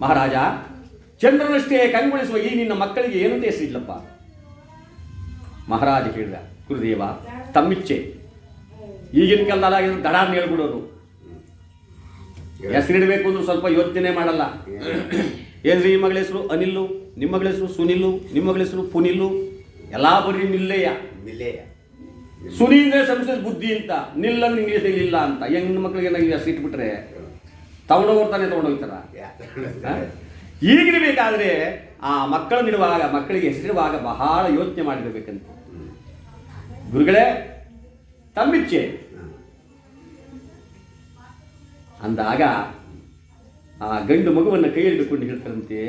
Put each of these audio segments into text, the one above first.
ಮಹಾರಾಜ ಚಂದ್ರನಷ್ಟೇ ಕಂಗೊಳಿಸುವ ಈ ನಿನ್ನ ಮಕ್ಕಳಿಗೆ ಏನಂತ ಹೆಸರಿಲ್ಲಪ್ಪ ಮಹಾರಾಜ ಹೇಳಿದ ಗುರುದೇವ ತಮ್ಮಿಚ್ಛೆ. ಈಗಿನ ಕಾಲದಲ್ಲಿ ದಡ ಹೇಳ್ಬಿಡೋರು ಹೆಸರಿಡಬೇಕು ಅಂದ್ರೆ ಸ್ವಲ್ಪ ಯೋಚನೆ ಮಾಡಲ್ಲ. ಏನ್ರಿ ಈ ಮಗಳ ಹೆಸರು? ಅನಿಲ್ಲು ನಿಮ್ಮ ಮಗಳ ಹೆಸರು ಸುನಿಲ್ಲು ನಿಮ್ಮ ಮಗಳ ಹೆಸರು ಪುನಿಲ್ಲು? ಎಲ್ಲ ಬರೀ ನಿಲ್ಲೆಯ. ನಿಲ್ಲೆಯ. ಸುನಿ ಅಂದ್ರೆ ಸಂಸ್ಕೃತ ಬುದ್ಧಿ ಅಂತ ನಿಲ್ಲ ಇಂಗ್ಲೀಷ್ ಇಲ್ಲ ಅಂತ. ಹೆಣ್ಣು ಮಕ್ಕಳಿಗೆ ಹೆಸರು ಇಟ್ಬಿಟ್ರೆ ತಗೊಂಡೋಗ್ತಾನೆ ತಗೊಂಡೋಗ್ತಾರ? ಈಗಿರಬೇಕಾದ್ರೆ ಆ ಮಕ್ಕಳನ್ನಿಡುವಾಗ ಮಕ್ಕಳಿಗೆ ಹೆಸರಿಡುವಾಗ ಬಹಳ ಯೋಚನೆ ಮಾಡಿರಬೇಕಂತ. ಗುರುಗಳೇ ತಮ್ಮಿಚ್ಛೆ. ಅಂದಾಗ ಆ ಗಂಡು ಮಗುವನ್ನು ಕೈ ಹಿಡಿದುಕೊಂಡು ಹೇಳ್ತಾರಂತೆ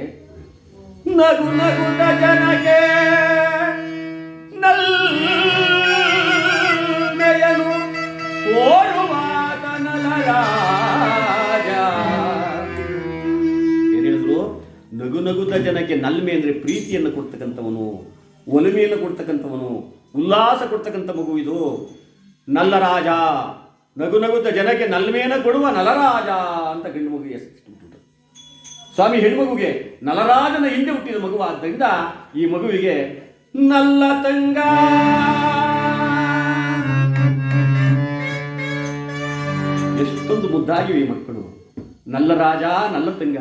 ನಗು ನಗು ಜನಗೆ ನಲ್ಮೆಯನು ನಗು ನಗುತ್ತ ಜನಕ್ಕೆ ನಲ್ಮೆ ಅಂದರೆ ಪ್ರೀತಿಯನ್ನು ಕೊಡ್ತಕ್ಕಂಥವನು, ಒಲಮೆಯನ್ನು ಕೊಡ್ತಕ್ಕಂಥವನು, ಉಲ್ಲಾಸ ಕೊಡ್ತಕ್ಕಂಥ ಮಗು ಇದು. ನಲ್ಲರಾಜ ನಗು ನಗುತ್ತ ಜನಕ್ಕೆ ನಲ್ಮೆಯನ್ನು ಕೊಡುವ ನಲರಾಜ ಅಂತ ಗಂಡು ಮಗುವಿಗೆ ಹೆಸರಿಟ್ಬಿಟ್ಟು ಸ್ವಾಮಿ ಹೆಣ್ಮಗುಗೆ ನಲರಾಜನ ಹಿಂದೆ ಹುಟ್ಟಿದ ಮಗುವಾದ್ದರಿಂದ ಈ ಮಗುವಿಗೆ ನಲ್ಲ ತಂಗ. ಎಷ್ಟೊಂದು ಮುದ್ದಾಗಿವೆ ಈ ಮಕ್ಕಳು. ನಲ್ಲ ರಾಜ ನಲ್ಲ ತಂಗ.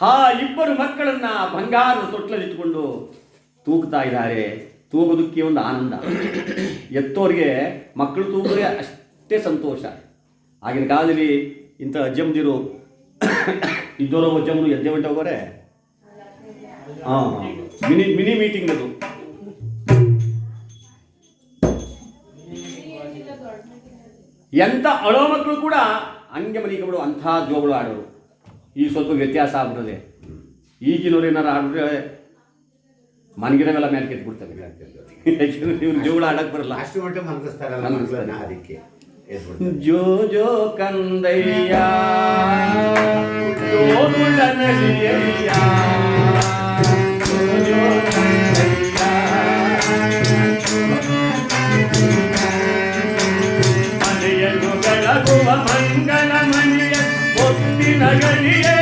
ಹಾ, ಇಬ್ಬರು ಮಕ್ಕಳನ್ನ ಬಂಗಾರದ ತೊಟ್ಲಲ್ಲಿಟ್ಟುಕೊಂಡು ತೂಗ್ತಾ ಇದ್ದಾರೆ. ತೂಗೋದಕ್ಕೆ ಒಂದು ಆನಂದ. ಎತ್ತೋರಿಗೆ ಮಕ್ಕಳು ತೂಗಿದ್ರೆ ಅಷ್ಟೇ ಸಂತೋಷ. ಆಗಿನ ಕಾಲದಲ್ಲಿ ಇಂಥ ಅಜ್ಜಮ್ಮದಿರು ಇದ್ದೋರೋ ಅಜ್ಜಮ್ಮನು ಎದ್ದೆ ಹೊಂಟ ಹೋಗೋರೆ? ಹಾಂ, ಮಿನಿ ಮಿನಿ ಮೀಟಿಂಗ್ ಅದು. ಎಂಥ ಅಳೋ ಮಕ್ಕಳು ಕೂಡ ಹಂಗೆ ಮನೆಗಳು ಅಂಥ ಜೋಗಳು ಆಡೋರು. ಈಗ ಸ್ವಲ್ಪ ವ್ಯತ್ಯಾಸ ಆಗ್ಬಿಡೋದೆ ಈಗಿನವ್ರು ಏನಾರು ಆಡಿದ್ರೆ ಮನ್ಗಿರವೆಲ್ಲ ಮೇಲೆ ಕೆತ್ಬಿಡ್ತವೆ ಯಾಕೆಂದ್ರೆ ಇವ್ರು ಜೋಗಳು ಆಡಕ್ಕೆ ಬರಲ್ಲ ಲಾಸ್ಟ್ ಮಟ್ಟ ಮಲಗಿಸ್ತಾರಲ್ಲ ಮಲಗಿಸ್ತಾರೆ. ಮಕ್ಕಳನ್ನ ಅದಕ್ಕೆ ಎದ್ಬಿಡ್ತಾರೆ. ಜೋ ಜೋ ಕಂದಯ್ಯ ಜೋಗುಳ 那个人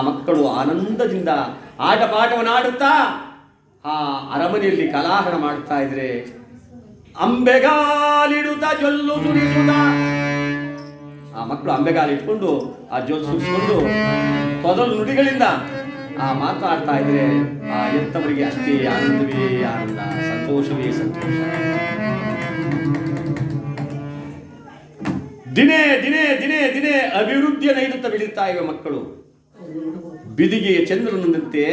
ಮಕ್ಕಳು ಆನಂದದಿಂದ ಆಟ ಪಾಠವನ್ನು ಆ ಅರಮನೆಯಲ್ಲಿ ಕಲಾಹರ ಮಾಡ್ತಾ ಇದ್ರೆ, ಅಂಬೆಗಾಲಿಡುತ್ತಾ ಜೊಲ್ಲು ಸುರಿಸುತ್ತ ಆ ಮಕ್ಕಳು ಅಂಬೆಗಾಲಿಟ್ಕೊಂಡು ಆ ಜೊಲ್ಲು ಸುಸ್ಕೊಂಡು ತೊದಲು ನುಡಿಗಳಿಂದ, ಆ ಮಾತಾಡ್ತಾ ಇದ್ರೆ, ಆ ಎತ್ತವರಿಗೆ ಅಷ್ಟೇ ಆನಂದವೇ ಆನಂದ, ಸಂತೋಷವೇ ಸಂತೋಷ. ದಿನೇ ದಿನೇ ದಿನೇ ದಿನೇ ಅಭಿವೃದ್ಧಿಯನ್ನು ಇಡುತ್ತಾ ಬೆಳೀತಾ ಇವೆ ಮಕ್ಕಳು. ಬಿದಿಗೆಯ ಚಂದ್ರನಂತೆ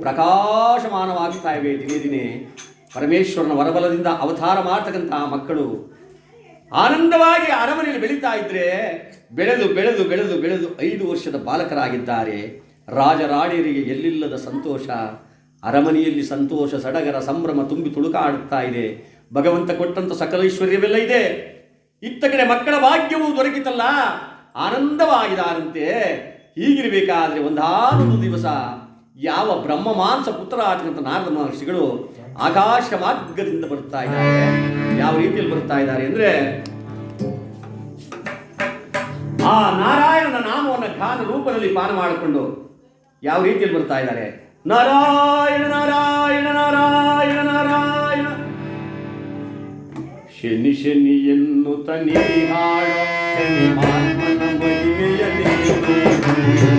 ಪ್ರಕಾಶಮಾನವಾಗ್ತಾ ಇವೆ ದಿನೇ ದಿನೇ. ಪರಮೇಶ್ವರನ ವರಬಲದಿಂದ ಅವತಾರ ಮಾಡ್ತಕ್ಕಂತಹ ಮಕ್ಕಳು ಆನಂದವಾಗಿ ಅರಮನೆಯಲ್ಲಿ ಬೆಳೀತಾ ಇದ್ರೆ ಬೆಳೆದು ಬೆಳೆದು ಬೆಳೆದು ಬೆಳೆದು ಐದು ವರ್ಷದ ಬಾಲಕರಾಗಿದ್ದಾರೆ. ರಾಜರಾಣಿಯರಿಗೆ ಎಲ್ಲಿಲ್ಲದ ಸಂತೋಷ? ಅರಮನೆಯಲ್ಲಿ ಸಂತೋಷ, ಸಡಗರ, ಸಂಭ್ರಮ ತುಂಬಿ ತುಳುಕಾಡುತ್ತಾ ಇದೆ. ಭಗವಂತ ಕೊಟ್ಟಂತ ಸಕಲ ಐಶ್ವರ್ಯವೆಲ್ಲ ಇದೆ. ಇತ್ತ ಕಡೆ ಮಕ್ಕಳ ಭಾಗ್ಯವೂ ದೊರಕಿತಲ್ಲ. ಆನಂದವಾಗಿದ್ದಾರಂತೆ. ಹೀಗಿರಬೇಕಾದ್ರೆ ಒಂದಾನೊಂದು ದಿವಸ ಯಾವ ಬ್ರಹ್ಮ ಮಾಂಸ ಪುತ್ರ ಆಗಿರುವಂಥ ನಾರದ ಮಹರ್ಷಿಗಳು ಆಕಾಶ ಮಾರ್ಗದಿಂದ ಬರ್ತಾ ಇದ್ದಾರೆ. ಯಾವ ರೀತಿಯಲ್ಲಿ ಬರ್ತಾ ಇದ್ದಾರೆ ಅಂದ್ರೆ, ಆ ನಾರಾಯಣನ ನಾಮವನ್ನು ಘಾನ ರೂಪದಲ್ಲಿ ಪಾನ ಮಾಡಿಕೊಂಡು ಯಾವ ರೀತಿಯಲ್ಲಿ ಬರ್ತಾ ಇದ್ದಾರೆ? ನಾರಾಯಣ ನಾರಾಯಣ ನಾರಾಯಣ ನಾರಾಯಣ. ಶನಿ ಶನಿ ಎನ್ನುತ್ತ ನೀ ಹಾಡೋ. Thank you.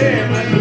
Yeah,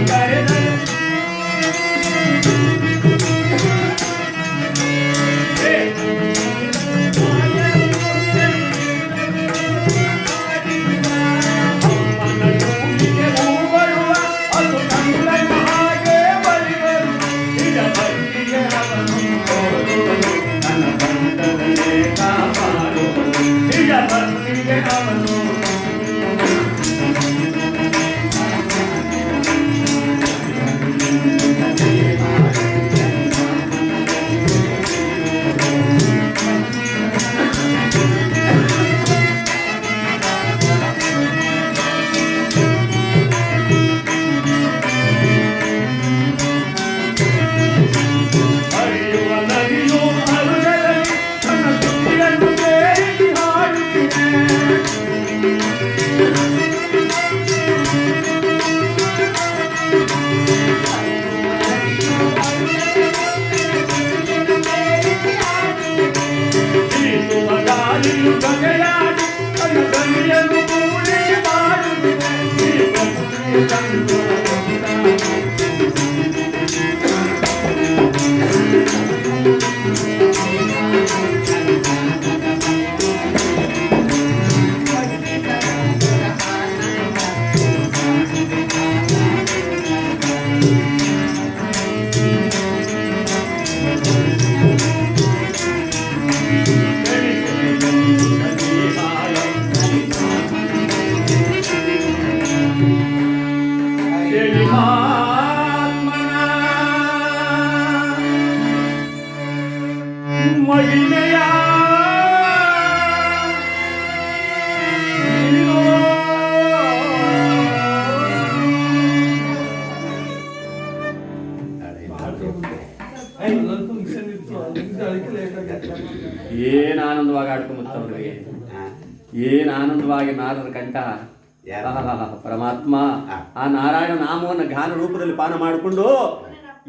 ಪಾನ ಮಾಡಿಕೊಂಡು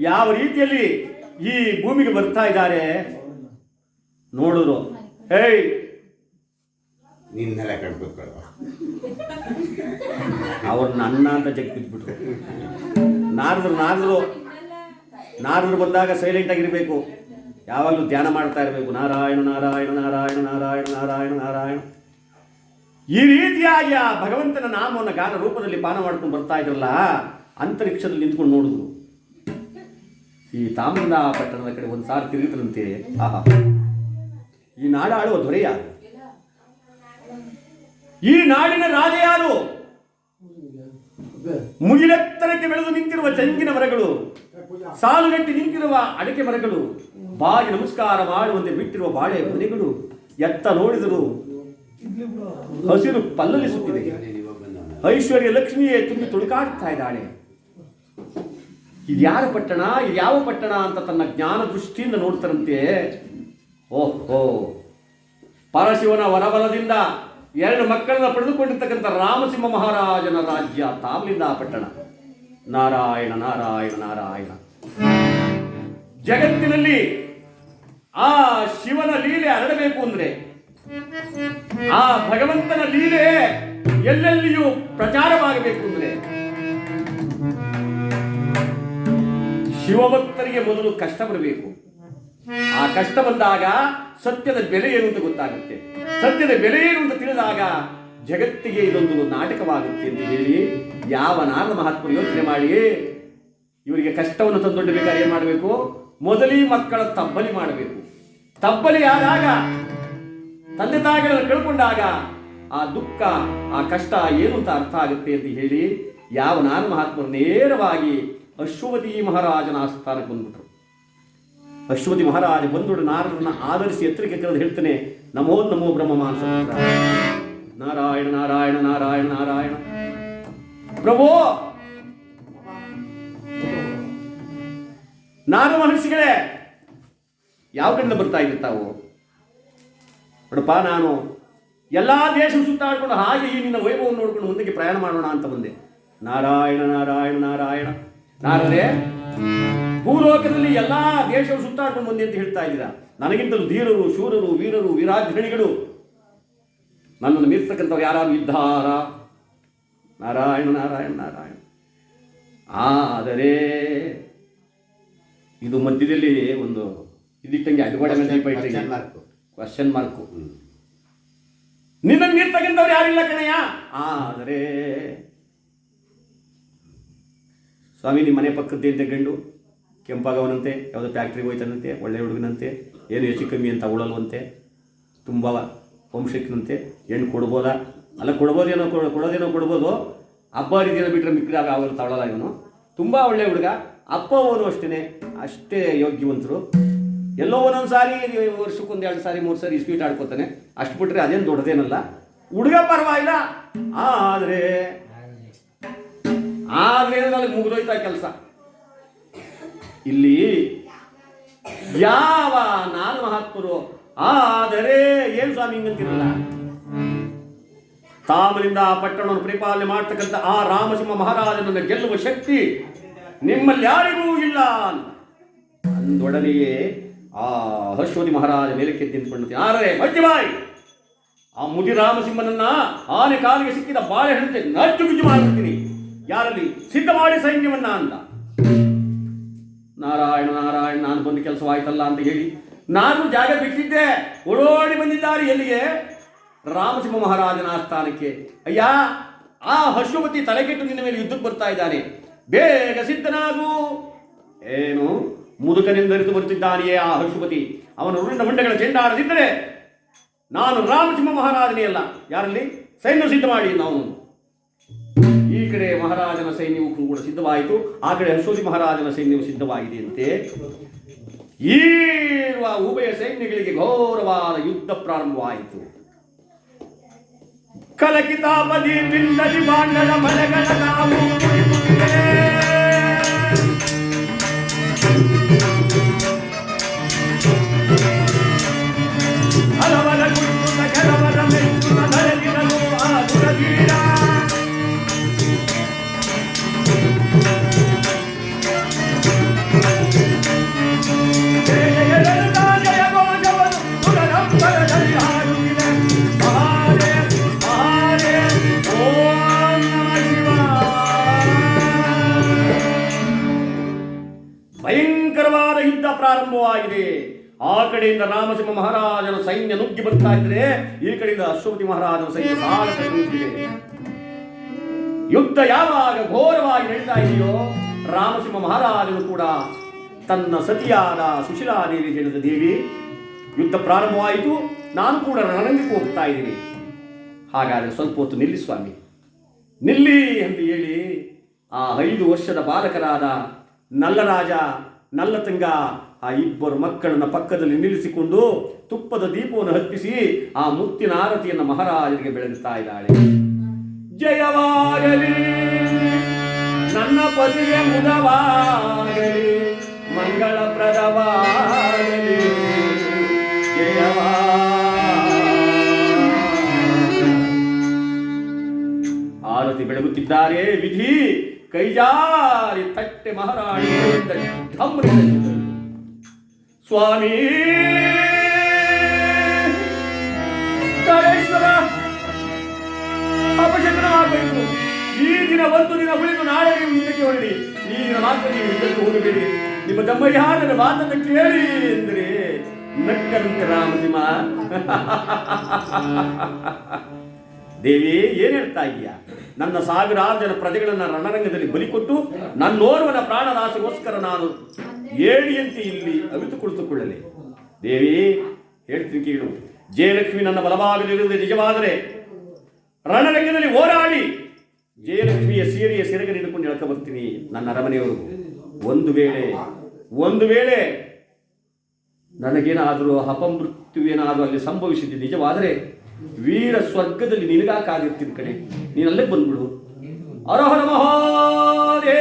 ಯಾವ ರೀತಿಯಲ್ಲಿ ಈ ಭೂಮಿಗೆ ಬರ್ತಾ ಇದ್ದಾರೆ? ನೋಡಿದ್ರು ಹೇಯ್! ನಿನ್ನೆಲ್ಲ ಕಡ್ಕೊತ್ಕೊಳ್ವ ಅವ್ರನ್ನ ಅನ್ನ ಅಂತ ಜಗ್ ಬಿಟ್ಬಿಟ್ರು ನಾರದ್ರು ನಾರದ್ರು. ನಾರದ್ರು ಬಂದಾಗ ಸೈಲೆಂಟ್ ಆಗಿರ್ಬೇಕು ಯಾವಾಗಲೂ ಧ್ಯಾನ ಮಾಡ್ತಾ ಇರಬೇಕು. ನಾರಾಯಣ ನಾರಾಯಣ ನಾರಾಯಣ ನಾರಾಯಣ ನಾರಾಯಣ ನಾರಾಯಣ. ಈ ರೀತಿಯಾಗಿ ಆ ಭಗವಂತನ ನಾಮವನ್ನು ಗಾನ ರೂಪದಲ್ಲಿ ಪಾನ ಮಾಡ್ಕೊಂಡು ಬರ್ತಾ ಇದ್ರಲ್ಲ ಅಂತರಿಕ್ಷದಲ್ಲಿ ನಿಂತ್ಕೊಂಡು ನೋಡಿದ್ರು ಈ ತಾಮ್ರದ ಪಟ್ಟಣದ ಕಡೆ ಒಂದು ಸಾರಿ ತಿರುಗಿದ್ರಂತೆ. ಆಹಾ. ಈ ನಾಡ ಆಳುವ ದೊರೆ ಯಾರು? ಈ ನಾಡಿನ ರಾಜ ಯಾರು? ಮುಗಿಲೆತ್ತರಕ್ಕೆ ಬೆಳೆದು ನಿಂತಿರುವ ತೆಂಗಿನ ಮರಗಳು ಸಾಲುಗಟ್ಟಿ ನಿಂತಿರುವ ಅಡಿಕೆ ಮರಗಳು ಬಾಗಿ ನಮಸ್ಕಾರ ಮಾಡುವಂತೆ ಬಿಟ್ಟಿರುವ ಬಾಳೆ ಮನೆಗಳು, ಎತ್ತ ನೋಡಿದರು ಹಸಿರು ಪಲ್ಲಲಿಸುತ್ತಿದೆ ಐಶ್ವರ್ಯ ಲಕ್ಷ್ಮಿಯೇ ತುಂಬಿ ತುಳುಕಾಡ್ತಾ ಇದ್ದಾಳೆ. ಇದು ಯಾರ ಪಟ್ಟಣ, ಇದು ಯಾವ ಪಟ್ಟಣ ಅಂತ ತನ್ನ ಜ್ಞಾನ ದೃಷ್ಟಿಯಿಂದ ನೋಡ್ತಾರಂತೆ. ಓಹೋ, ಪರಶಿವನ ವರಬಲದಿಂದ ಎರಡು ಮಕ್ಕಳನ್ನ ಪಡೆದುಕೊಂಡಿರ್ತಕ್ಕಂಥ ರಾಮಸಿಂಹ ಮಹಾರಾಜನ ರಾಜ್ಯ ತಾಮ್ಲಿಂದ ಪಟ್ಟಣ. ನಾರಾಯಣ ನಾರಾಯಣ ನಾರಾಯಣ. ಜಗತ್ತಿನಲ್ಲಿ ಆ ಶಿವನ ಲೀಲೆ ಹರಡಬೇಕು ಅಂದ್ರೆ, ಆ ಭಗವಂತನ ಲೀಲೆ ಎಲ್ಲೆಲ್ಲಿಯೂ ಪ್ರಚಾರವಾಗಬೇಕು ಅಂದ್ರೆ ಶಿವಭಕ್ತರಿಗೆ ಮೊದಲು ಕಷ್ಟ ಬರಬೇಕು. ಆ ಕಷ್ಟ ಬಂದಾಗ ಸತ್ಯದ ಬೆಲೆ ಏನು ಅಂತ ಗೊತ್ತಾಗುತ್ತೆ. ಸತ್ಯದ ಬೆಲೆ ಏನು ಅಂತ ತಿಳಿದಾಗ ಜಗತ್ತಿಗೆ ಇದೊಂದು ನಾಟಕವಾಗುತ್ತೆ ಅಂತ ಹೇಳಿ ಯಾವ ನಾರದ ಮಹಾತ್ಮ ಯೋಚನೆ ಮಾಡಿ ಇವರಿಗೆ ಕಷ್ಟವನ್ನು ತಂದೊಡ್ಡಬೇಕಾದ್ರೆ ಏನ್ ಮಾಡಬೇಕು. ಮೊದಲಿ ಮಕ್ಕಳ ತಬ್ಬಲಿ ಮಾಡಬೇಕು. ತಬ್ಬಲಿ ಆದಾಗ, ತಂದೆ ತಾಯಿಗಳನ್ನು ಕಳ್ಕೊಂಡಾಗ ಆ ದುಃಖ, ಆ ಕಷ್ಟ ಏನು ಅಂತ ಅರ್ಥ ಆಗುತ್ತೆ ಅಂತ ಹೇಳಿ ಯಾವ ನಾನು ಮಹಾತ್ಮರು ನೇರವಾಗಿ ಅಶ್ವತಿ ಮಹಾರಾಜನ ಆಸ್ಥಾನಕ್ಕೆ ಬಂದ್ಬಿಟ್ರು. ಅಶ್ವತಿ ಮಹಾರಾಜ ಬಂದ್ಬಿಟ್ಟು ನಾರದನ್ನ ಆಧರಿಸಿ ಎತ್ತರಕ್ಕೆ ಕರೆದು ಹೇಳ್ತಾನೆ, ನಮೋ ನಮೋ ಬ್ರಹ್ಮ ಮಾನಸ ನಾರಾಯಣ ನಾರಾಯಣ ನಾರಾಯಣ ನಾರಾಯಣ. ಪ್ರಭೋ! ನಾರ ಮಹರ್ಷಿಗಳೇ, ಯಾವ ಕಡೆಯಿಂದ ಬರ್ತಾ ಇದ್ದೀರಿ ತಾವು? ನೋಡಪ್ಪ, ನಾನು ಎಲ್ಲಾ ದೇಶ ಸುತ್ತಾಡ್ಕೊಂಡು ಹಾಗೆ ಈ ನಿನ್ನ ವೈಭವವನ್ನು ನೋಡ್ಕೊಂಡು ಮುಂದಕ್ಕೆ ಪ್ರಯಾಣ ಮಾಡೋಣ ಅಂತ ಬಂದೆ. ನಾರಾಯಣ ನಾರಾಯಣ ನಾರಾಯಣ. ನಾರದೇ ಭೂಲೋಕದಲ್ಲಿ ಎಲ್ಲಾ ದೇಶವು ಸುತ್ತಾಡ್ಕೊಂಡು ಬಂದಿ ಅಂತ ಹೇಳ್ತಾ ಇದ್ದೀರಾ? ನನಗಿಂತಲೂ ಧೀರರು ಶೂರರು ವೀರರು ವೀರಾಗ್ರಣಿಗಳು ನನ್ನನ್ನು ಮೀರ್ತಕ್ಕಂಥವ್ರು ಯಾರು ಇದ್ದಾರ? ನಾರಾಯಣ ನಾರಾಯಣ ನಾರಾಯಣ. ಆದರೆ ಇದು ಮಧ್ಯದಲ್ಲಿ ಒಂದು ಇದಿಟ್ಟಂಗೆ ಅಡ್ಗೋಡೆ ಮೇಲೆ. ಕ್ವಶನ್ ಮಾರ್ಕು ನಿನ್ನ ಮೀರ್ತಕ್ಕಂಥವ್ರು ಯಾರಿಲ್ಲ ಕಣಯ್ಯ? ಆದರೆ ಸ್ವಾಮಿ, ನಿಮ್ಮ ಮನೆ ಪಕ್ಕದ್ದೇ ಅಂತ ಗಂಡು ಕೆಂಪಾಗವನಂತೆ, ಯಾವುದೋ ಫ್ಯಾಕ್ಟ್ರಿಗೆ ಹೋಯ್ತಾನಂತೆ, ಒಳ್ಳೆ ಹುಡುಗನಂತೆ, ಏನು ಹೆಚ್ಚು ಕಮ್ಮಿ ಅಂತ ಉಳಲ್ವಂತೆ, ತುಂಬ ವಂಶಕ್ಕಿನಂತೆ ಹೆಣ್ಣು ಕೊಡ್ಬೋದಾ? ಅಲ್ಲ, ಕೊಡ್ಬೋದೇನೋ ಕೊಡ್- ಕೊಡೋದೇನೋ ಕೊಡ್ಬೋದು. ಹಬ್ಬ ಹರಿದಿನ ಬಿಟ್ಟರೆ ಮಿಕ್ಕಿದಾಗ ಅವರು ತಗೊಳ್ಳಲ್ಲ ಇವನು. ತುಂಬ ಒಳ್ಳೆ ಹುಡುಗ, ಅಪ್ಪ ಅವನು ಅಷ್ಟೇ ಅಷ್ಟೇ ಯೋಗ್ಯವಂತರು. ಎಲ್ಲೋ ಒಂದೊಂದು ಸಾರಿ ವರ್ಷಕ್ಕೊಂದು ಎರಡು ಸಾರಿ, ಮೂರು ಸಾರಿ ಸ್ವೀಟ್ ಆಡ್ಕೋತಾನೆ. ಅಷ್ಟು ಬಿಟ್ಟರೆ ಅದೇನು ದೊಡ್ಡದೇನಲ್ಲ. ಹುಡುಗ ಪರವಾಗಿಲ್ಲ, ಆದರೆ ನನಗೆ ಮುಗಿದೋಯ್ತಾ ಕೆಲಸ. ಇಲ್ಲಿ ಯಾವ ನಾನು ಮಹಾತ್ಮರು, ಆದರೆ ಏನು ಸ್ವಾಮಿ ಹಿಂಗಂತಿರಲ್ಲ? ತಾಮನಿಂದ ಆ ಪಟ್ಟಣವನ್ನು ಪರಿಪಾಲನೆ ಮಾಡ್ತಕ್ಕಂಥ ಆ ರಾಮಸಿಂಹ ಮಹಾರಾಜನನ್ನು ಗೆಲ್ಲುವ ಶಕ್ತಿ ನಿಮ್ಮಲ್ಲಿ ಯಾರಿಗೂ ಇಲ್ಲ ಅಂದೊಡನೆಯೇ ಆ ಹರ್ಷೋದಿ ಮಹಾರಾಜ ಮೇಲಕ್ಕೆ ನಿಂತ್ಕೊಂಡು ಆದರೆ ಬಾಯ್! ಆ ಮುದಿ ರಾಮಸಿಂಹನನ್ನ ಆನೆ ಕಾಲಿಗೆ ಸಿಕ್ಕಿದ ಬಾಳೆ ಬಾಳೆಹಣ್ಣಂತೆ ನಚ್ಚು ಗುಜ್ಜು ಮಾಡ್ಬಿಡ್ತೀನಿ ಯಾರಲ್ಲಿ ಸಿದ್ಧ ಮಾಡಿ ಸೈನ್ಯವನ್ನ ಅಂತ ನಾರಾಯಣ ನಾರಾಯಣ, ನಾನು ಬಂದ ಕೆಲಸವಾಯ್ತಲ್ಲ ಅಂತ ಹೇಳಿ ನಾನು ಜಾಗ ಬಿಟ್ಟಿದ್ದೆ. ಓಡೋಡಿ ಬಂದಿದ್ದಾರೆ ಎಲ್ಲಿಗೆ? ರಾಮಸಿಂಹ ಮಹಾರಾಜನ ಆಸ್ಥಾನಕ್ಕೆ. ಅಯ್ಯ, ಆ ಹರ್ಷವತಿ ತಲೆಕೆಟ್ಟು ನಿನ್ನ ಮೇಲೆ ಯುದ್ಧಕ್ಕೆ ಬರ್ತಾ ಇದ್ದಾನೆ. ಬೇಗ ಸಿದ್ಧನಾಗು. ಏನು? ಮುದುಕನೆಂದರಿತು ಬರುತ್ತಿದ್ದಾನೆಯೇ ಆ ಹಶುಪತಿ ಅವನ ರುಂಡ ಮುಂಡಗಳ ಚೆಂಡಾಡದಿದ್ದರೆ ನಾನು ರಾಮಸಿಂಹ ಮಹಾರಾಜನೇ ಅಲ್ಲ. ಯಾರಲ್ಲಿ? ಸೈನ್ಯ ಸಿದ್ಧ ಮಾಡಿ ನಾವು ಕಡೆ ಮಹಾರಾಜನ ಸೈನ್ಯವು ಕೂಡ ಸಿದ್ಧವಾಯಿತು. ಆ ಕಡೆ ಹರ್ಷೋದಿ ಮಹಾರಾಜನ ಸೈನ್ಯವು ಸಿದ್ಧವಾಗಿದೆಯಂತೆ ಈರುವ ಉಭಯ ಸೈನ್ಯಗಳಿಗೆ ಘೋರವಾದ ಯುದ್ಧ ಪ್ರಾರಂಭವಾಯಿತು. ಕಲಕಿತಾಪದಿ ಬಿಲ್ಲದಿ ಬಾಂಡದ ಮನೆಗಳ ನಾವು. ಕಡೆಯಿಂದ ರಾಮಸಿಂಹ ಮಹಾರಾಜನ ಸೈನ್ಯ ನುಗ್ಗಿ ಬರ್ತಾ ಇದ್ರೆ ಈ ಕಡೆಯಿಂದ ಅಶ್ವತಿ ಮಹಾರಾಜನ ಸೈನ್ಯ ಯುದ್ಧ ಯಾವಾಗ ಘೋರವಾಗಿ ನಡೀತಾ ಇದೆಯೋ ರಾಮಸಿಂಹ ಮಹಾರಾಜನು ಕೂಡ ತನ್ನ ಸತಿಯಾದ ಸುಶೀಲಾದೇವಿ ಹೇಳಿದ ದೇವಿ, ಯುದ್ಧ ಪ್ರಾರಂಭವಾಯಿತು. ನಾನು ಕೂಡ ರಣರಂಗಕ್ಕೆ ಹೋಗ್ತಾ ಇದ್ದೀನಿ. ಹಾಗಾದ್ರೆ ಸ್ವಲ್ಪ ಹೊತ್ತು ನಿಲ್ಲಿ ಸ್ವಾಮಿ. ನಿಲ್ಲಿ ಅಂತ ಹೇಳಿ ಆ ಐದು ವರ್ಷದ ಬಾಲಕರಾದ ನಲ್ಲರಾಜ ನಲ್ಲತಂಗ ಆ ಇಬ್ಬರು ಮಕ್ಕಳನ್ನ ಪಕ್ಕದಲ್ಲಿ ನಿಲ್ಲಿಸಿಕೊಂಡು ತುಪ್ಪದ ದೀಪವನ್ನು ಹತ್ತಿಸಿ ಆ ಮುತ್ತಿನ ಆರತಿಯನ್ನು ಮಹಾರಾಜರಿಗೆ ಬೆಳಗಿಸ್ತಾ ಇದ್ದಾಳೆ. ಜಯವಾಗಲಿ, ನನ್ನ ಪತಿಯ ಮುದವಾಗಲಿ, ಮಂಗಳಪ್ರದವಾಗಲಿ. ಜಯವಾ ಆರತಿ ಬೆಳಗುತ್ತಿದ್ದಾರೆ, ವಿಧಿ ಕೈಜಾರಿ ತಟ್ಟೆ ಮಹಾರಾಣಿ. ನಕ್ಕಿದಳು. ಸ್ವಾಮಿ. ಅಪಶಕನವಾಗಬೇಕು ಈ ದಿನ ಒಂದು ದಿನ ಉಳಿದು ನಾಳೆ ನೀವು ಹಿಂದಕ್ಕೆ ಹೊರಡಿ. ಈ ದಿನ ಮಾತ್ರ ನೀವು ಹಿಂದಕ್ಕೆ ಹೋಗಬೇಡಿ. ನಿಮ್ಮ ತಮ್ಮ ನನ್ನ ಮಾತನ್ನು ಕೇಳಿ ಎಂದರೆ ನಕ್ಕರಂತೆ ರಾಮಸಿಂಹ. ದೇವಿ ಏನು ಹೇಳ್ತಾ ಇದೀಯ? ನನ್ನ ಸಾವಿರಾರು ಜನ ಪ್ರಜೆಗಳನ್ನ ರಣರಂಗದಲ್ಲಿ ಬಲಿಕೊಟ್ಟು ನನ್ನೋರ್ವನ ಪ್ರಾಣದಾಸೆಗೋಸ್ಕರ ನಾನು ಏಳಿಯಂತೆ ಇಲ್ಲಿ ಅವಿತು ಕುಳಿತುಕೊಳ್ಳಲಿ. ದೇವಿ, ಹೇಳ್ತೀನಿ ಕೇಳು. ಜಯಲಕ್ಷ್ಮಿ ನನ್ನ ಬಲಭಾಗದಲ್ಲಿರುವುದು ನಿಜವಾದರೆ ರಣರಂಗದಲ್ಲಿ ಹೋರಾಡಿ ಜಯಲಕ್ಷ್ಮಿಯ ಸೀರೆಯ ಸೆರೆಗೆ ಹಿಡ್ಕೊಂಡು ಹೇಳ್ತಾ ಬರ್ತೀನಿ ನನ್ನ ಅರಮನೆಯವರು. ಒಂದು ವೇಳೆ ಒಂದು ವೇಳೆ ನನಗೇನಾದರೂ ಅಪಮೃತ್ಯುವೇನಾದರೂ ಅಲ್ಲಿ ಸಂಭವಿಸಿದ್ದು ನಿಜವಾದರೆ ವೀರ ಸ್ವರ್ಗದಲ್ಲಿ ನಿನಗಾಕಾಗಿರ್ತೀನಿ ಕಣೆ. ನೀನು ಅಲ್ಲೇ ಬಂದ್ಬಿಡು. ಅರಹರ ಮಹಾದೇ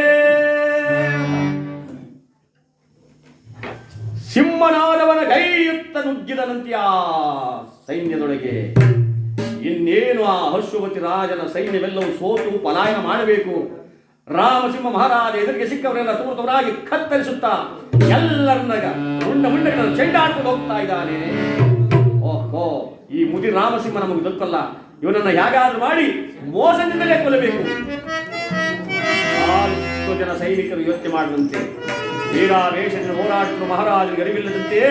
ಸಿಂಹನಾದವನ ಕೈಯುತ್ತ ನುಗ್ಗಿದನಂತ್ಯ ಸೈನ್ಯದೊಳಗೆ. ಇನ್ನೇನು ಆ ಅಶ್ವಪತಿ ರಾಜನ ಸೈನ್ಯವೆಲ್ಲವೂ ಸೋತು ಪಲಾಯನ ಮಾಡಬೇಕು? ರಾಮಸಿಂಹ ಮಹಾರಾಜ ಎದುರಿಗೆ ಸಿಕ್ಕವರೆಲ್ಲ ತೋರ್ತವರಾಗಿ ಕತ್ತರಿಸುತ್ತಾ ಎಲ್ಲರನ್ನ ಮುಂಡ ಮುಂಡಗಳನ್ನು ಚೆಂಡಾಡ್ಕೊಂಡು ಹೋಗ್ತಾ ಇದ್ದಾನೆ. ಓಹೋ. ಈ ಮುದಿ ರಾಮಸಿಂಹ ನಮಗೆ ಗೊತ್ತಲ್ಲ ಇವನನ್ನ ಹೇಗಾದ್ರೂ ಮಾಡಿ ಮೋಸದಿಂದಲೇ ಕೊಲ್ಲಬೇಕು. ನಾಲ್ಕು ಜನ ಸೈನಿಕರು ಯೋಚನೆ ಮಾಡುವಂತೆ ವೀರಾವೇಶದಿಂದ ಹೋರಾಟರು ಮಹಾರಾಜನಿಗೆ ಅರಿವಿಲ್ಲದಂತೆ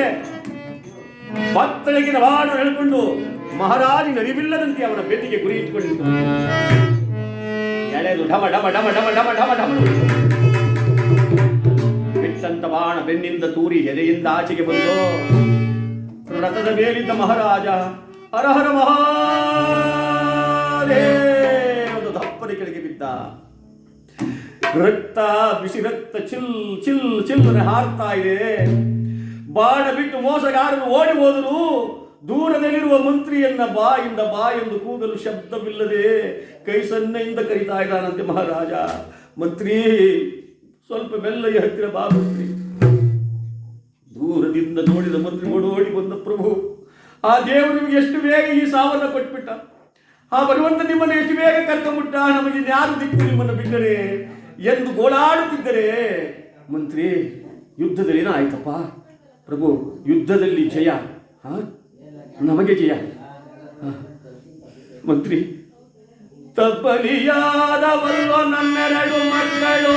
ಬತ್ತಳಿಗಿನ ಬಾಣ ಹೇಳಿಕೊಂಡು ಮಹಾರಾಜನ ಅರಿವಿಲ್ಲದಂತೆ ಅವನ ಬೆನ್ನಿಗೆ ಗುರಿ ಇಟ್ಟುಕೊಂಡಿದ್ದು. ಎಳೆದು ಢಮ ಢಮ ಢಮ ಢಮ ಢಮ ಢಮ ಢಮ ಬಿಟ್ಟಂತ ಬಾಣ ಬೆನ್ನಿಂದ ತೂರಿ ಎದೆಯಿಂದ ಆಚೆಗೆ ಬಂದು ರಥದ ಮೇಲಿದ್ದ ಮಹಾರಾಜ ಹರಹರ ಮಹಾದೇವನು ದಪ್ಪನೆ ಕೆಳಗೆ ಬಿದ್ದ. ರಕ್ತ ಬಿಸಿ ರಕ್ತ ಚಿಲ್ ಚಿಲ್ ಚಿಲ್ಲನೆ ಹಾರ್ತಾ ಇದೆ. ಬಾಣ ಬಿಟ್ಟು ಮೋಸಗಾರರು ಓಡಿ ಹೋದರು ದೂರದಲ್ಲಿರುವ ಮಂತ್ರಿಯನ್ನ ಬಾಯಿಂದ ಬಾ ಎಂದು ಕೂಗಲು ಶಬ್ದವಿಲ್ಲದೆ ಕೈ ಸನ್ನೆಯಿಂದ ಕರೀತಾ ಇದ್ದಾನಂತೆ ಮಹಾರಾಜ. ಮಂತ್ರಿ, ಸ್ವಲ್ಪ ಮೆಲ್ಲಗೆ ಹತ್ತಿರ ಬಾ ಮಂತ್ರಿ. ದೂರದಿಂದ ನೋಡಿದ ಮಂತ್ರಿ ಓಡೋಡಿ ಆ ದೇವರು ನಿಮಗೆ ಎಷ್ಟು ಬೇಗ ಈ ಸಾವನ್ನು ಕೊಟ್ಬಿಟ್ಟ? ಆ ಭಗವಂತ ನಿಮ್ಮನ್ನು ಎಷ್ಟು ಬೇಗ ಕರ್ಕೊಂಬಿಟ್ಟ ನಮಗೆ ಯಾರು ದಿಕ್ಕು ನಿಮ್ಮನ್ನು ಬಿಟ್ಟರೆ? ಎಂದು ಗೋಳಾಡುತ್ತಿದ್ದರೆ, ಮಂತ್ರಿ, ಯುದ್ಧದಲ್ಲಿ ಏನಾಯ್ತಪ್ಪ ಪ್ರಭು, ಯುದ್ಧದಲ್ಲಿ ಜಯ ನಮಗೆ ಜಯ. ಮಂತ್ರಿ, ತಬ್ಬಲಿಯಾದವಲ್ವ ನನ್ನೆರಡು ಮಕ್ಕಳು?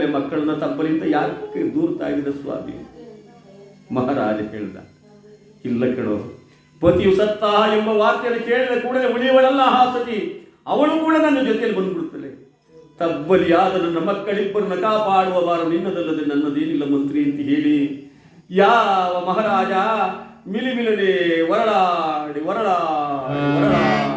ತಾಯಿರುವಾಗಲೇ ಮಕ್ಕಳನ್ನ ತಪ್ಪಲಿಂದ ಯಾಕೆ ದೂರತಾಗಿದೆ ಸ್ವಾಮಿ? ಮಹಾರಾಜ ಹೇಳ್ದ, ಇಲ್ಲ ಕಣೋ, ಪತಿಯು ಸತ್ತ ಎಂಬ ವಾರ್ತೆಯನ್ನು ಕೇಳಿದ ಕೂಡಲೇ ಉಳಿಯವಳಲ್ಲ ಆ ಸತಿ, ಅವಳು ಕೂಡ ನನ್ನ ಜೊತೆಯಲ್ಲಿ ಬಂದ್ಬಿಡ್ತಾಳೆ. ತಬ್ಬಲಿಯಾದ ನನ್ನ ಮಕ್ಕಳಿಬ್ಬರನ್ನ ಕಾಪಾಡುವ ಬಾರ ನಿನ್ನದಲ್ಲದೆ ನನ್ನದೇನಿಲ್ಲ ಮಂತ್ರಿ ಅಂತ ಹೇಳಿ, ಯಾವ ಮಹಾರಾಜ ಮಿಲಿಮಿಲನೆ ವರಳಾಡಿ ವರಳಾಡಿ ಹೊರಳಾಡಿ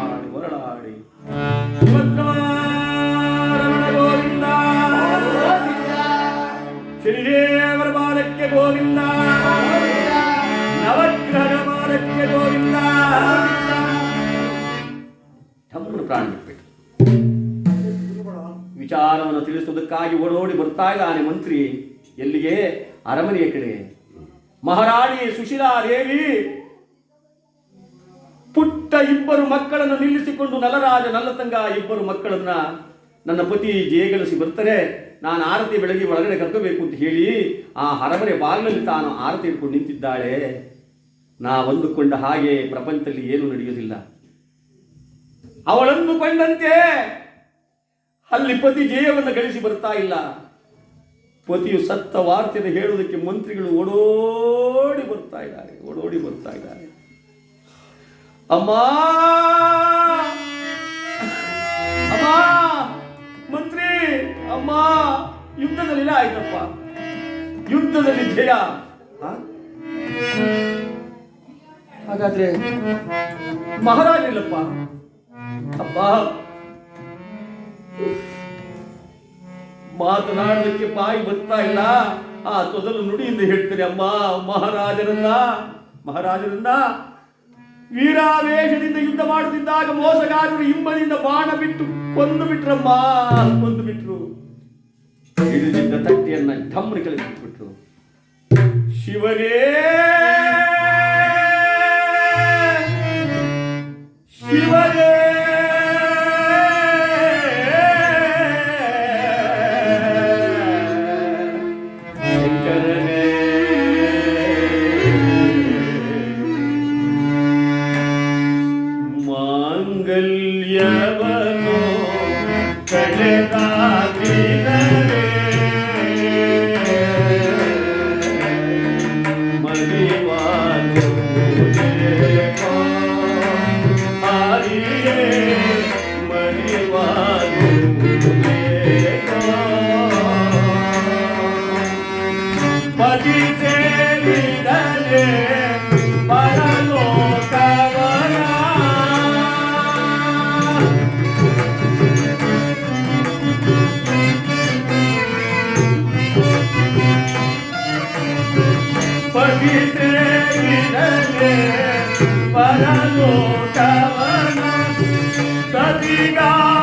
ವಿಚಾರವನ್ನು ತಿಳಿಸುವುದಕ್ಕಾಗಿ ಓಡೋಡಿ ಬರ್ತಾ ಇದ್ದಾನೆ ಮಂತ್ರಿ. ಎಲ್ಲಿಗೆ? ಅರಮನೆಯ ಕಡೆ. ಮಹಾರಾಣಿ ಸುಶೀಲಾ ದೇವಿ. ಪುಟ್ಟ ಇಬ್ಬರು ಮಕ್ಕಳನ್ನು ನಿಲ್ಲಿಸಿಕೊಂಡು ನಲರಾಜ ನಲ್ಲತಂಗ ಇಬ್ಬರು ಮಕ್ಕಳನ್ನ ನನ್ನ ಪತಿ ಜಯಗಳಿಸಿ ಬರ್ತಾರೆ. ನಾನು ಆರತಿ ಬೆಳಗ್ಗೆ ಒಳಗಡೆ ಕರ್ಕೋಬೇಕು ಅಂತ ಹೇಳಿ ಆ ಅರಮನೆ ಬಾಗಿಲಲ್ಲಿ ತಾನು ಆರತಿ ಇಟ್ಕೊಂಡು ನಿಂತಿದ್ದಾಳೆ. ನಾ ಅಂದುಕೊಂಡ ಹಾಗೆ ಪ್ರಪಂಚದಲ್ಲಿ ಏನು ನಡೆಯುವುದಿಲ್ಲ. ಅವಳಂದುಕೊಂಡಂತೆ ಅಲ್ಲಿ ಪತಿ ಜಯವನ್ನು ಗಳಿಸಿ ಬರ್ತಾ ಇಲ್ಲ. ಪತಿಯು ಸತ್ತ ವಾರ್ತೆಯನ್ನು ಹೇಳುವುದಕ್ಕೆ ಮಂತ್ರಿಗಳು ಓಡೋಡಿ ಬರ್ತಾ ಇದ್ದಾರೆ, ಓಡೋಡಿ ಬರ್ತಾ ಇದ್ದಾರೆ. ಅಮ್ಮ! ಅಮ್ಮ! ಮಂತ್ರಿ! ಅಮ್ಮ! ಯುದ್ಧದಲ್ಲಿ ಆಯ್ತಪ್ಪ. ಯುದ್ಧದಲ್ಲಿ ಜಯ? ಹಾಗಾದ್ರೆ ಮಹಾರಾಜ ಇಲ್ಲಪ್ಪ ಅಪ್ಪ ಮಾತನಾಡೋದಕ್ಕೆ ಬಾಯಿ ಬರ್ತಾ ಇಲ್ಲ. ಆ ತೊದಲು ನುಡಿಯಿಂದ ಹೇಳ್ತಾರೆ, ಅಮ್ಮ, ಮಹಾರಾಜರನ್ನ ಮಹಾರಾಜರನ್ನ, ವೀರಾವೇಶದಿಂದ ಯುದ್ಧ ಮಾಡುತ್ತಿದ್ದಾಗ ಮೋಸಗಾರರು ಹಿಂಬದಿಂದ ಬಾಣ ಬಿಟ್ಟು ಕೊಂದು ಬಿಟ್ರಮ್ಮ, ಕೊಂದು ಬಿಟ್ರು. ಹಿಡಿದಿದ್ದ ತಟ್ಟಿಯನ್ನ ಧಮ್ಮನ ಶಿವನೇ ಶಿವನೇ ಪವಿತ್ರಿನಲೆ ಪರಲೋಕವನ ಸತಿಗಾಯಿ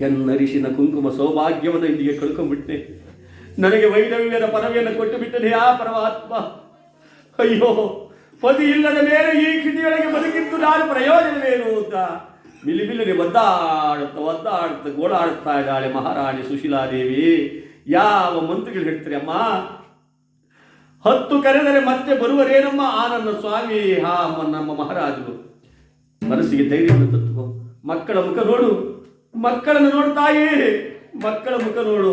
ಎನ್ನರಿಶಿನ ಕುಂಕುಮ ಸೌಭಾಗ್ಯವನ್ನು ಇಲ್ಲಿಗೆ ಕಳ್ಕೊಂಡ್ಬಿಟ್ಟೆ ನನಗೆ ವೈದವ್ಯದ ಪರವೆಯನ್ನು ಕೊಟ್ಟು ಬಿಟ್ಟನೆ ಆ ಪರಮಾತ್ಮ. ಅಯ್ಯೋ ಪತಿ ಇಲ್ಲದ ಮೇಲೆ ಈ ಕ್ಷಿತಿಯೊಳಗೆ ಬದುಕಿದ್ದು ನಾನು ಪ್ರಯೋಜನವೇನು ಅಂತ ಮಿಲಿಮಿಲಿಗೆ ಒದ್ದಾಡುತ್ತಾ ಒದ್ದಾಡುತ್ತಾ ಗೋಳಾಡುತ್ತಾ ಇದ್ದಾಳೆ ಮಹಾರಾಣಿ ಸುಶೀಲಾದೇವಿ. ಯಾವ ಮಂತ್ರಿಗಳು ಹೇಳ್ತಾರೆ, ಅಮ್ಮ, ಹತ್ತು ಕರೆದರೆ ಮತ್ತೆ ಬರುವರೇನಮ್ಮ? ಆ ನನ್ನ ಸ್ವಾಮಿ, ಹಾ ಅಮ್ಮ, ನಮ್ಮ ಮಹಾರಾಜರು. ಮನಸ್ಸಿಗೆ ಧೈರ್ಯವನ್ನು ತತ್ತುಕೋ ಮಕ್ಕಳ ಮುಖ ನೋಡು. ಮಕ್ಕಳನ್ನು ನೋಡ್ತಾಯಿ ಮಕ್ಕಳ ಮುಖ ನೋಡು.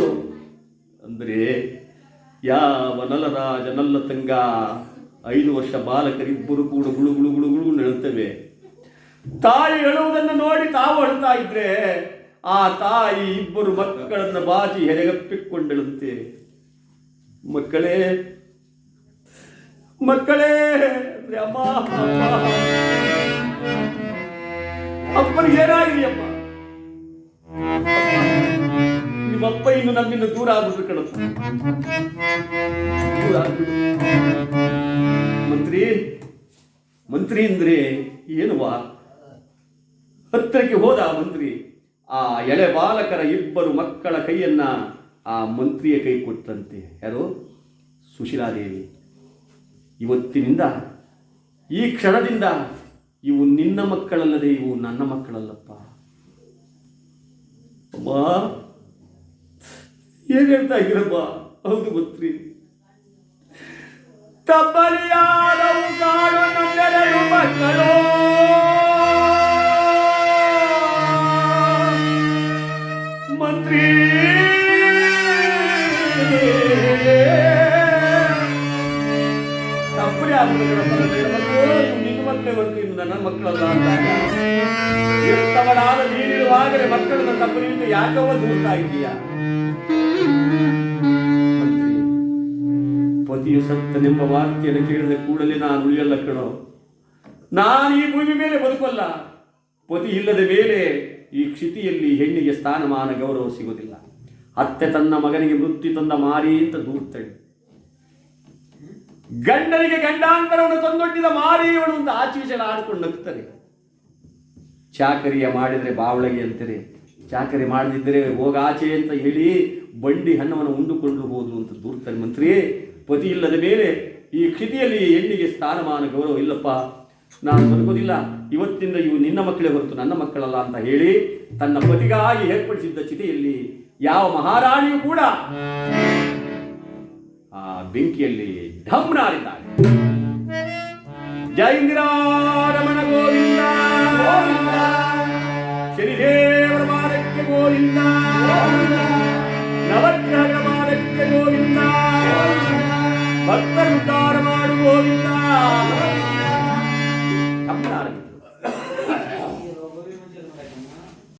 ಅಂದರೆ ಯಾವ ನಲರಾಜ ನಲ್ಲ ತಂಗ ಐದು ವರ್ಷ ಬಾಲಕರಿಬ್ಬರು ಕೂಡ ಗುಳು ಗುಳು ಗುಳು ಗುಳು ನೆಳುತ್ತವೆ ತಾಯಿ ಹೇಳುವುದನ್ನು ನೋಡಿ ತಾವು ಅಳ್ತಾ ಇದ್ರೆ ಆ ತಾಯಿ ಇಬ್ಬರು ಮಕ್ಕಳನ್ನ ಬಾಚಿ ಹೆರೆಗಪ್ಪಿಕೊಂಡಳಂತೆ ಮಕ್ಕಳೇ ಮಕ್ಕಳೇ ಅಂದ್ರೆ ಅಮ್ಮ ಅಮ್ಮ ಅಪ್ಪನಿಗೆ ಏನಾಗಿದೆಯಪ್ಪ ನಿಮ್ಮಪ್ಪ ಇನ್ನು ನಮ್ಮಿಂದ ದೂರ ಆಗ್ಬಿಟ್ರು ಕಣಪ್ಪ. ಮಂತ್ರಿ ಮಂತ್ರಿ ಅಂದ್ರೆ ಏನುವಾ? ಹತ್ತಿರಕ್ಕೆ ಹೋದ ಮಂತ್ರಿ, ಆ ಎಳೆ ಬಾಲಕರ ಇಬ್ಬರು ಮಕ್ಕಳ ಕೈಯನ್ನ ಆ ಮಂತ್ರಿಯ ಕೈ ಕೊಟ್ಟಂತೆ. ಯಾರು? ಸುಶೀಲಾದೇವಿ ಇವತ್ತಿನಿಂದ, ಈ ಕ್ಷಣದಿಂದ ಇವು ನಿನ್ನ ಮಕ್ಕಳಲ್ಲದೆ ಇವು ನನ್ನ ಮಕ್ಕಳಲ್ಲಪ್ಪ ಅಮ್ಮ ಏನ್ ಹೇಳ್ತಾ ಇದ್ದೀರಪ್ಪ ಹೌದು ಮಂತ್ರಿ ತಬ್ಬಲಿಯಾದವು ಕಾಡು ನನ್ನೆರಡು ಮಕ್ಕಳು ಮಂತ್ರಿ ತಪ್ಪಲಿ ಆಗ್ಬಿಡುತ್ತೆ ಮಕ್ಕಳೇ ಹೊರತು ಇನ್ನು ನನ್ನ ಮಕ್ಕಳಲ್ಲ ಅಂದಾಗ ಎತ್ತವನಾದ ನೀಡಿರುವಾಗಲೇ ಮಕ್ಕಳನ್ನ ತಪ್ಪಲಿಂದ ಯಾಕವ ದೂರ್ತಾ ಪತಿಯ ಪತಿಯು ನಿಮ್ಮ ವಾರ್ತೆಯನ್ನು ಕೇಳಿದ ಕೂಡಲೇ ನಾನು ಉಳಿಯಲ್ಲ ಕಣೋ. ನಾನು ಈ ಭೂಮಿ ಮೇಲೆ ಬದುಕಲ್ಲ. ಪತಿ ಇಲ್ಲದ ಮೇಲೆ ಈ ಕ್ಷಿತಿಯಲ್ಲಿ ಹೆಣ್ಣಿಗೆ ಸ್ಥಾನಮಾನ ಗೌರವ ಸಿಗುವುದಿಲ್ಲ. ಅತ್ತೆ ತನ್ನ ಮಗನಿಗೆ ಮೃತ್ಯು ತಂದ ಮಾರಿ ಅಂತ ದೂರ್ತಳೆ. ಗಂಡನಿಗೆ ಗಂಡಾಂತರವನ್ನು ತಂದೊಡ್ಡಿದ ಮಾರಿಯವನು ಅಂತ ಆಚೀಚನ ಆಡ್ಕೊಂಡು ನಗ್ತಾರೆ. ಚಾಕರಿಯ ಮಾಡಿದರೆ ಬಾವಳಗೆ ಅಂತಾರೆ. ಚಾಕರಿ ಮಾಡದಿದ್ದರೆ ಹೋಗಾಚೆ ಅಂತ ಹೇಳಿ ಬಂಡಿ ಹಣ್ಣವನ್ನು ಉಂಡುಕೊಂಡು ಹೋದು ಅಂತ ದೂರ್ತಾರೆ ಮಂತ್ರಿ, ಪತಿ ಇಲ್ಲದ ಮೇಲೆ ಈ ಕೃತಿಯಲ್ಲಿ ಹೆಣ್ಣಿಗೆ ಸ್ಥಾನಮಾನ ಗೌರವ ಇಲ್ಲಪ್ಪ. ನಾನು ಬದುಕೋದಿಲ್ಲ. ಇವತ್ತಿಂದ ಇವು ನಿನ್ನ ಮಕ್ಕಳೇ ಹೊರತು ನನ್ನ ಮಕ್ಕಳಲ್ಲ ಅಂತ ಹೇಳಿ ತನ್ನ ಪತಿಗಾಗಿ ಏರ್ಪಡಿಸಿದ್ದ ಚಿತೆಯಲ್ಲಿ ಯಾವ ಮಹಾರಾಣಿಯೂ ಕೂಡ ಆ ಬೆಂಕಿಯಲ್ಲಿ ಢಮ್ನಾರಿದ್ದಾಳೆ ಜೈ ಇಂದಿರಾರಮಣ ಗೋವಿಂದ. ಶನಿದೇವರ ಮಾರಕ್ಕೆ ಗೋವಿಂದ.